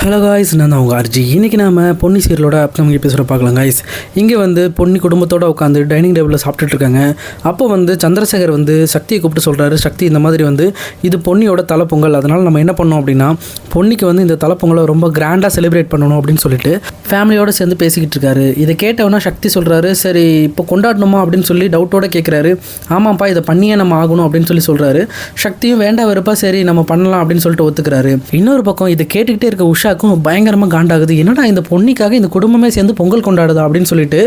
Hello guys நான் தான் உங்கள் அர்ஜி இன்றைக்கி நாம பொன்னி சீரியலோட அப்கமிங் எபிசோட பார்க்கலாம் காய்ஸ் இங்கே வந்து பொன்னி குடும்பத்தோட உட்காந்து டைனிங் டேபிளில் சாப்பிட்டுட்டு இருக்காங்க. அப்போ வந்து சந்திரசேகர் வந்து சக்தியை கூப்பிட்டு சொல்கிறாரு சக்தி இந்த மாதிரி வந்து இது பொன்னியோட தலைப்பொங்கல். அதனால் நம்ம என்ன பண்ணோம் அப்படின்னா பொன்னிக்கு வந்து இந்த தலைப்பொங்கலை ரொம்ப கிராண்டாக செலிப்ரேட் பண்ணணும் அப்படின்னு சொல்லிட்டு ஃபேமிலியோடு சேர்ந்து பேசிக்கிட்டு இருக்காரு. இதை கேட்டவொன்னே சக்தி சொல்கிறாரு சரி இப்போ கொண்டாடணுமா? அப்படின்னு சொல்லி டவுட்டோட கேட்குறாரு ஆமாப்பா இதை பண்ணியே நம்ம ஆகணும் அப்படின்னு சொல்லி சொல்கிறாரு சக்தியும் வேண்டாம் வெறுப்பாக சரி நம்ம பண்ணலாம் அப்படின்னு சொல்லிட்டு ஒத்துக்கிறாரு. இன்னொரு பக்கம் இதை கேட்டுக்கிட்டே இருக்க உஷாக்கும் பயங்கரமாக காண்டாகுது. என்னடா இந்த பொன்னிக்காக இந்த குடும்பமே சேர்ந்து பொங்கல் கொண்டாடுதா அப்படின்னு சொல்லிட்டு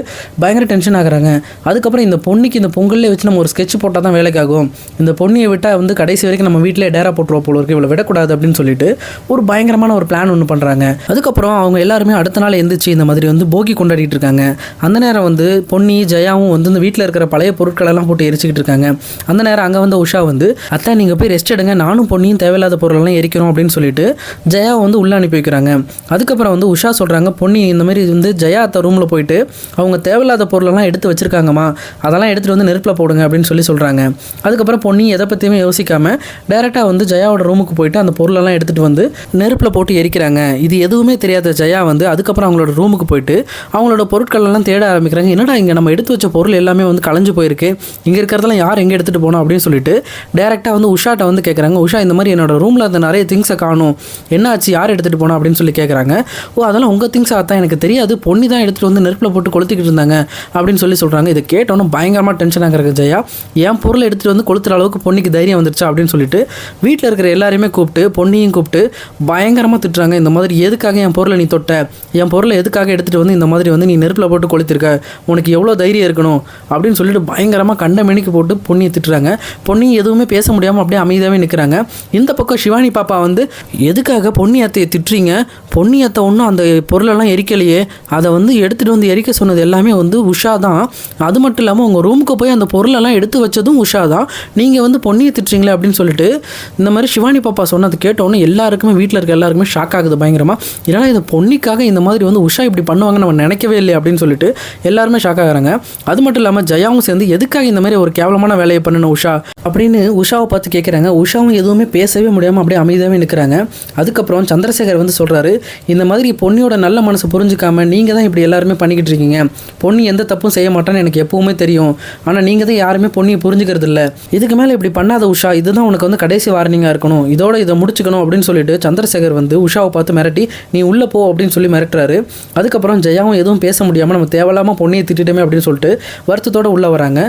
பயங்கர டென்ஷன் ஆகுறாங்க. அதுக்கப்புறம் இந்த பொன்னிக்கு இந்த பொங்கல்லே வச்சு நம்ம ஒரு ஸ்கெட்ச் போட்டால் தான் வேலைக்காகும். இந்த பொன்னியை விட்டால் வந்து கடைசி வரைக்கும் நம்ம வீட்டிலே டேரா போட்டுருவோம் போல இருக்கு. இவ்வளோ விடக்கூடாது அப்படின்னு சொல்லிட்டு ஒரு பயங்கரமான ஒரு பிளான் ஒன்று பண்ணுறாங்க அதுக்கப்புறம் அவங்க எல்லாருமே அடுத்த நாள் எந்திரிச்சு இந்த மாதிரி வந்து போகி கொண்டாடிட்டு இருக்காங்க. அந்த நேரம் வந்து பொன்னி ஜெயாவும் வந்து இந்த வீட்டில் இருக்கிற பழைய பொருட்களெல்லாம் போட்டு எரிச்சிக்கிட்டு இருக்காங்க. அந்த நேரம் அங்கே வந்த உஷா வந்து அத்தை நீங்கள் போய் ரெஸ்ட் எடுங்க. நானும் பொன்னியும் தேவையில்லாத பொருளெல்லாம் எரிக்கிறோம் அப்படின்னு சொல்லிட்டு ஜெயாவை வந்து உள்ளே அனுப்பி வைக்கிறாங்க அதுக்கப்புறம் வந்து உஷா சொல்கிறாங்க பொன்னி இந்த மாதிரி வந்து ஜெயா அத்தை ரூமில் போயிட்டு அவங்க தேவையில்லாத பொருளெல்லாம் எடுத்து வச்சிருக்காங்கம்மா. அதெல்லாம் எடுத்துகிட்டு வந்து நெருப்பில் போடுங்க அப்படின்னு சொல்லி சொல்கிறாங்க அதுக்கப்புறம் பொன்னி எதை பற்றியுமே யோசிக்காமல் டேரெக்டாக வந்து ஜெயாவோட ரூமுக்கு போயிட்டு அந்த பொருளெல்லாம் எடுத்துகிட்டு வந்து நெருப்பில் போட்டு எரிக்கிறாங்க. இது எதுவுமே தெரியாத ஜெயா வந்து அதுக்கப்புறம் அவங்களோட ரூமுக்கு போயிட்டு அவங்களோட பொருட்கள் எல்லாம் தேட ஆரம்பிக்கிறாங்க. என்னடா இங்கே நம்ம எடுத்து வச்ச பொருள் எல்லாமே வந்து கலைஞ்சு போயிருக்கு. இங்கே இருக்கிறதெல்லாம் யார் எங்கே எடுத்துகிட்டு போனோம்? அப்படின்னு சொல்லிட்டு டேரெக்டாக வந்து உஷாட்ட வந்து கேட்குறாங்க உஷா இந்த மாதிரி என்னோட ரூமில் அந்த நிறைய திங்ஸை காணும். என்ன ஆச்சு யார் எடுத்துகிட்டு போனோம் அப்படின்னு சொல்லி கேட்குறாங்க ஓ அதெல்லாம் உங்கள் திங்ஸ் தான் எனக்கு தெரியாது. பொண்ணு தான் எடுத்துகிட்டு வந்து நெருப்பில் போட்டு கொளுத்திக்கிட்டு இருந்தாங்க அப்படின்னு சொல்லி சொல்கிறாங்க இதை கேட்டோன்னே பயங்கரமாக டென்ஷன் ஆகிறாங்க ஜெயா. என் பொருளை எடுத்துகிட்டு வந்து கொளுத்துற அளவுக்கு பொண்ணுக்கு தைரியம் வந்துருச்சா அப்படின்னு சொல்லிட்டு வீட்டில் இருக்கிற எல்லாரையுமே கூப்பிட்டு பொண்ணையும் கூப்பிட்டு பயங்கரமாக திட்டுறாங்க. இந்த மாதிரி எதுக்காக என் பொருளை நீ தொட்ட? என் பொருளை எதுக்காக எடுத்துகிட்டு வந்து இந்த மாதிரி வந்து நீ நெருப்பில் போட்டு கொளுத்திருக்க? உனக்கு எவ்வளோ தைரியம் இருக்கணும்? அப்படின்னு சொல்லிட்டு பயங்கரமாக கண்ட மெனிக்கு போட்டு பொண்ணியை திட்டுறாங்க. பொண்ணியும் எதுவுமே பேச முடியாமல் அப்படியே அமைதியாகவே நிற்கிறாங்க இந்த பக்கம் சிவானி பாப்பா வந்து எதுக்காக பொன்னி அத்தையை திட்டுறீங்க? பொன்னி பொன்னியத்தை ஒன்றும் அந்த பொருளெல்லாம் எரிக்கலையே. அதை வந்து எடுத்துகிட்டு வந்து எரிக்க சொன்னது எல்லாமே வந்து உஷா தான். அது மட்டும் இல்லாமல் உங்கள் ரூமுக்கு போய் அந்த பொருளெல்லாம் எடுத்து வச்சதும் உஷா தான். நீங்கள் வந்து பொன்னியை திட்டுறீங்களே அப்படின்னு சொல்லிட்டு இந்த மாதிரி சிவானி பாப்பா சொன்னது கேட்டோன்னே எல்லாருக்குமே வீட்டில் இருக்க எல்லாருக்குமே ஷாக் ஆகுது பயங்கரமாக இதனால் இந்த பொன்னிக்காக இந்த மாதிரி வந்து உஷா இப்படி பண்ணுவாங்க நம்ம நினைக்கவே இல்லை அப்படின்னு சொல்லிட்டு எல்லாருமே ஷாக் ஆகுறாங்க. அது மட்டும் இல்லாமல் ஜெயாவும் சேர்ந்து எதுக்காக இந்த மாதிரி ஒரு கேவலமான வேலையை பண்ணணும் உஷா அப்படின்னு உஷாவை பார்த்து கேட்குறாங்க உஷாவும் எதுவுமே பேசவே முடியாமல் அப்படியே அமைதியாகவே நிற்கிறாங்க அதுக்கப்புறம் சந்திரசேகர் வந்து சொல்கிறாரு இந்த மாதிரி பொன்னியோட நல்ல மனசை புரிஞ்சுக்காம நீங்கள் தான் இப்படி எல்லாருமே பண்ணிக்கிட்டு இருக்கீங்க. பொன்னி எந்த தப்பும் செய்ய மாட்டான்னு எனக்கு எப்பவுமே தெரியும். ஆனால் நீங்கள் தான் யாருமே பொண்ணியை புரிஞ்சுக்கிறது இல்லை. இதுக்கு மேலே இப்படி பண்ணாத உஷா இதுதான் உனக்கு வந்து கடைசி வார்னிங்காக இருக்கணும். இதோட இதை முடிச்சுக்கணும் அப்படின்னு சொல்லிட்டு சந்திரசேகர் வந்து உஷாவை பார்த்து மிரட்டி நீ உள்ளே போ அப்படின்னு சொல்லி மிரட்டுறாரு. அதுக்கப்புறம் ஜெயாவும் எதுவும் பேச முடியாமல் நம்ம தேவையில்லாமல் பொண்ணியை திட்டமே அப்படின்னு சொல்லிட்டு வருத்தத்தோட உள்ளே வராங்க.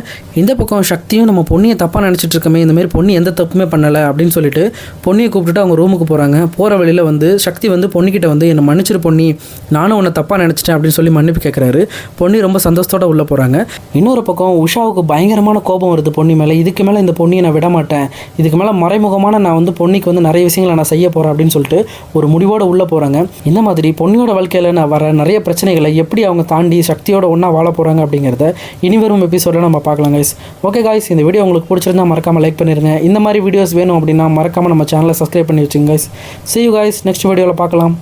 இந்த பக்கம் சக்தியும் நம்ம பொண்ணியை தப்பாக நினச்சிட்டு இருக்கோமே இந்த மாதிரி எந்த தப்புமே பண்ணலை அப்படின்னு சொல்லிட்டு பொண்ணியை கூப்பிட்டுட்டு அவங்க ரூமுக்கு போகிறாங்க போகிற வழியில் வந்து சக்தி வந்து பொண்ணுக்கிட்ட வந்து என்னை மன்னிச்சிரு பொண்ணி நானும் உன்னை தப்பாக நினச்சிட்டேன் அப்படின்னு சொல்லி மன்னிப்பு கேட்குறாரு பொன்னி ரொம்ப சந்தோஷத்தோட உள்ளே போகிறாங்க இன்னொரு பக்கம் உஷாவுக்கு பயங்கரமான கோபம் வருது பொன்னி மேலே. இதுக்கு மேலே இந்த பொண்ணியை நான் விட மாட்டேன். இதுக்கு மேலே மறைமுகமான நான் வந்து பொன்னிக்கு வந்து நிறைய விஷயங்களை நான் செய்ய போகிறேன் அப்படின்னு சொல்லிட்டு ஒரு முடிவோடு உள்ளே போகிறாங்க இந்த மாதிரி பொன்னியோட வாழ்க்கையில் நான் வர நிறைய பிரச்சனைகளை எப்படி அவங்க தாண்டி சக்தியோட ஒன்றா வாழ போகிறாங்க அப்படிங்கிறத இனி வரும் எபிசோடில் நம்ம பார்க்கலாம் கைஸ் ஓகே காய்ஸ் இந்த வீடியோ உங்களுக்கு பிடிச்சிருந்தா மறக்காமல் லைக் பண்ணிருங்க. இந்த மாதிரி வீடியோஸ் வேணும் அப்படின்னா மறக்காமல் நம்ம சேனலை சப்ஸ்கிரைப் பண்ணி வச்சுங்க guys see you guys next வீடியோவில் பார்க்கலாம்.